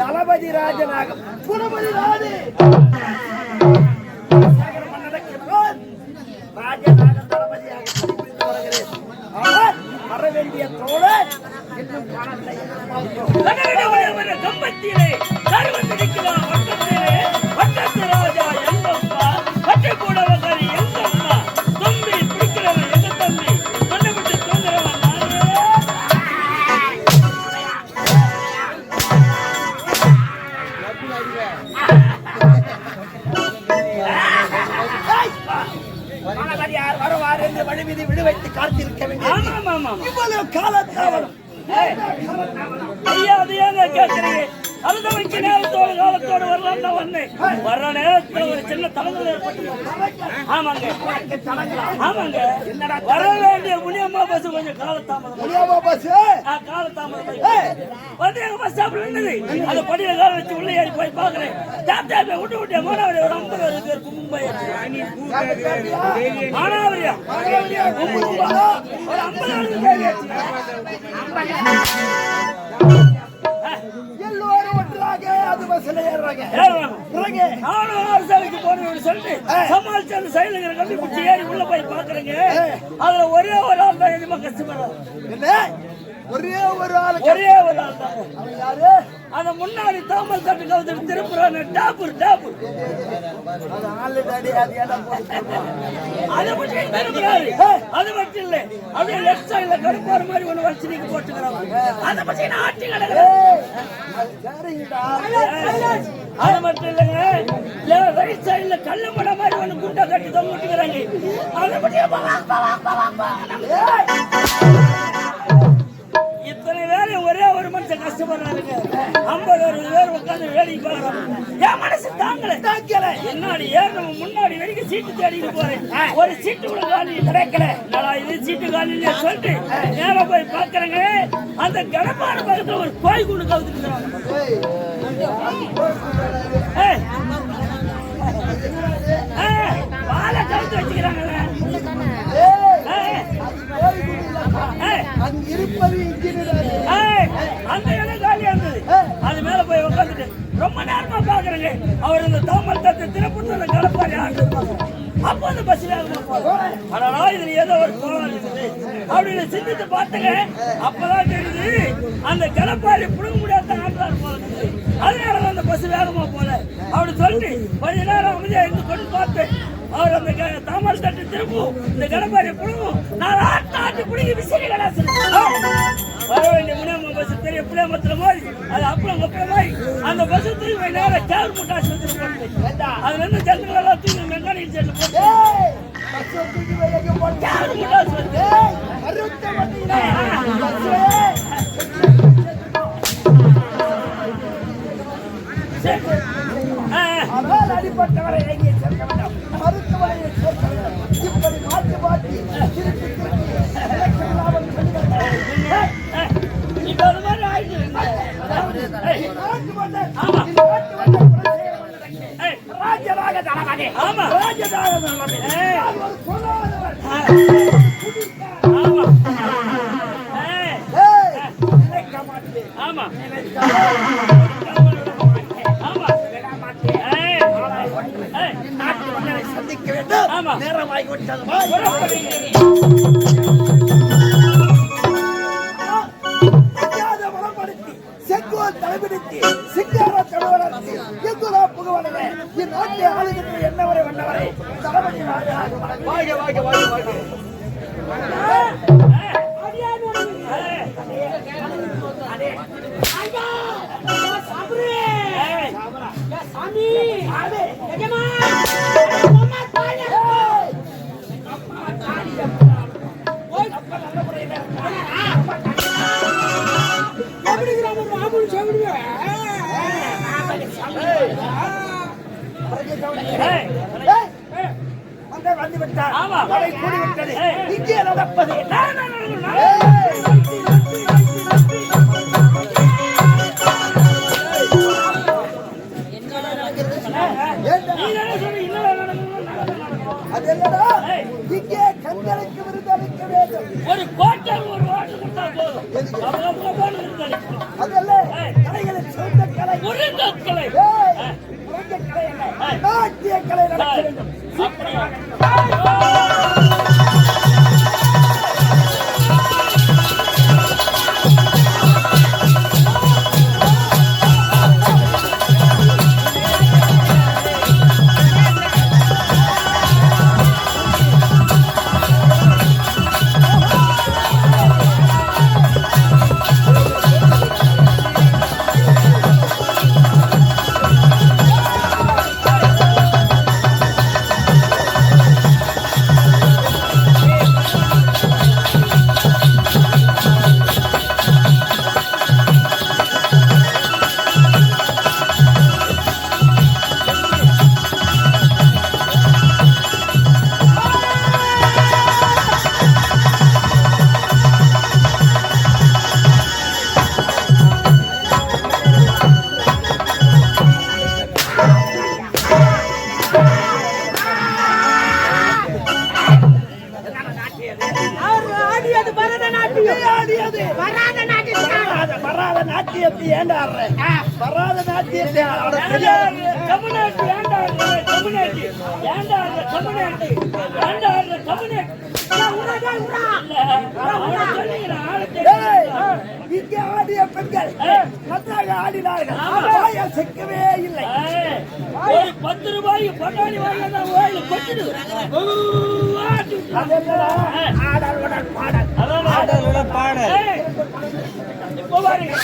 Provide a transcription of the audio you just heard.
தளபதி ராஜனாக. குணபதி ராஜே! சேகரம் ராஜனாக தளபதியாக வருகிறேன். ஆனால் வர வேண்டிய தோழர் இன்னும் காணவில்லை. யார் வருவார் என்று வழிவிதி விடுவைத்து காத்திருக்க ஆமா இவ்வளவு காலத்தாவலம் ஐயா அது ஏங்க கேட்கறீங்க? அழுதவைக்கு நேரத்தோடு காலத்தோடு வரலாம் தான் வந்தேன் வர்ற நேரத்தில் ஒரு சின்ன தளங்கள் ஏற்பட்டு ஆமாங்க ஆமாங்க வர வேண்டிய முனியம்மா பஸ் கொஞ்சம் காலத்தாமதம் முடியாம பஸ் காலத்தாமதம் வந்து எங்க பஸ் ஸ்டாப்ல நின்னுது அந்த படியில கால வச்சு உள்ள ஏறி போய் பாக்குறேன் டாப் டாப் விட்டு விட்டு மானாவரி ஒரு ஐம்பது இருக்கு மும்பை மானாவரியா ஒரு ஐம்பது எல்லோரும் ஒன்றாக அது பஸ்ல ஏறுறாங்க ஏறுவாங்க. பிறகு நானும் அரசாலைக்கு போறேன்னு சொல்லிட்டு சமாளிச்சு அந்த சைடுல இருக்கிற கம்பி ஏறி உள்ள போய் பாக்குறேங்க அதுல ஒரே ஒரு ஆள் தான் எதுவுமே கஷ்டப்படுறாரு. என்ன? ஒரே ஒரு ஆளு ஒரே ஒரு ஆள் தான். யாரு? அந்த முன்னாடி தாமல் தட்டு கவுத்து திருப்புறாங்க டாபுர் டாபுர். அது மட்டும் திருப்புறாரு அது மட்டும் இல்ல. அப்படியே லெஃப்ட் சைட்ல கருப்பாறு மாதிரி ஒண்ணு வச்சு நீங்க போட்டுக்கிறாங்க அதை பத்தி நான் ஆட்டி கிடக்குறேன் அது மட்டும் இல்லைங்க. ரைட் சைட்ல கல்லு மாதிரி ஒண்ணு குண்டா கட்டி தொங்க விட்டுக்கிறாங்க. அதை பத்தி ஐம்பது அறுபது பேர் உட்காந்து வேடிக்கை போறாங்க என் மனசு தாங்கல தாங்கல. என்னாடி நம்ம முன்னாடி வரைக்கும் சீட்டு தேடிட்டு போறேன். ஒரு சீட்டு கூட காலி கிடைக்கல. என்னடா இது சீட்டு காலி சொல்லிட்டு நேரா போய் பாக்குறேங்க அந்த கடப்பாடு பக்கத்துல ஒரு கோயில் குண்டு கவுத்துட்டு ஏய் ரொம்ப நேரமா பாக்குறேங்க அவர் இந்த தாமல் தத்து திருப்பத்தூர்ல கடப்பாடி ஆண்டு அப்போ அந்த பஸ் அடடா இதுல ஏதோ ஒரு கோலம் இருக்குது. அப்படின்னு சிந்தித்து பார்த்தங்க அப்பதான் தெரியுது அந்த கடப்பாடி புடுங்க முடியாத ஆண்டார் போல அதனால அந்த பஸ் வேகமா போல. அப்படி சொல்லிட்டு கொஞ்ச நேரம் அமைதியா இருந்து கொண்டு பார்த்தேன் அவர் அந்த க- தாமல் தட்டு திரும்பும் இந்த கடப்பாடி புடுங்கும். நான் ஆட்டு ஆட்டு பிடிங்கி விசிறி கடாசு வர வேண்டிய முனியம்மா பஸ் பெரிய புளியமரத்துல மாதிரி அது அப்புறம் அப்புறமா கேர் முட்டாசி வந்து அதுல இருந்து ஜனங்கள் எல்லாம் தூக்கி மெக்கானிக் செட்டு போட்டு முட்டாசி வந்து அடிப்பட்டவரை எங்கே சேர்க்க நாட்டு மன்னரை சந்திக்க வேண்டும் ஆமா. நேரமாகி செங்கோல் எங்குலா புகவனே இந்நாட்டை ஆளுகின்ற என்னவரை தளபதி நடக்கணும். அது என்னடா ஏய். இங்கே கண்களுக்கு விருந்தளிக்க வேண்டும் ஒரு கோட்டை ஒரு வாட்டு கொடுத்தா போதும் கப, கப, கபன்னு விருந்தளிக்கணும். அதல்ல கலைகளின் சொந்த கலை நாட்டியக்கலை நடக்க வேண்டும். நீ ஆடியது வராத நாட்டில் வராத நாட்டியத்தை வராத தமிழ்நாட்டு தமிழ்நாட்டு. தமிழ்நாட்டு தமிழ்நாட்டு? இங்கே ஆடிய பெண்கள் நன்றாக ஆடினார்கள். சிக்கவே இல்லை. பத்து ரூபாய்க்கு பட்டாணி வாங்கினா ஓய்வு கொட்டிடு? ஆடல் உடல் பாடல். ஆடல் உடல் பாடல். இப்போ பாருங்க.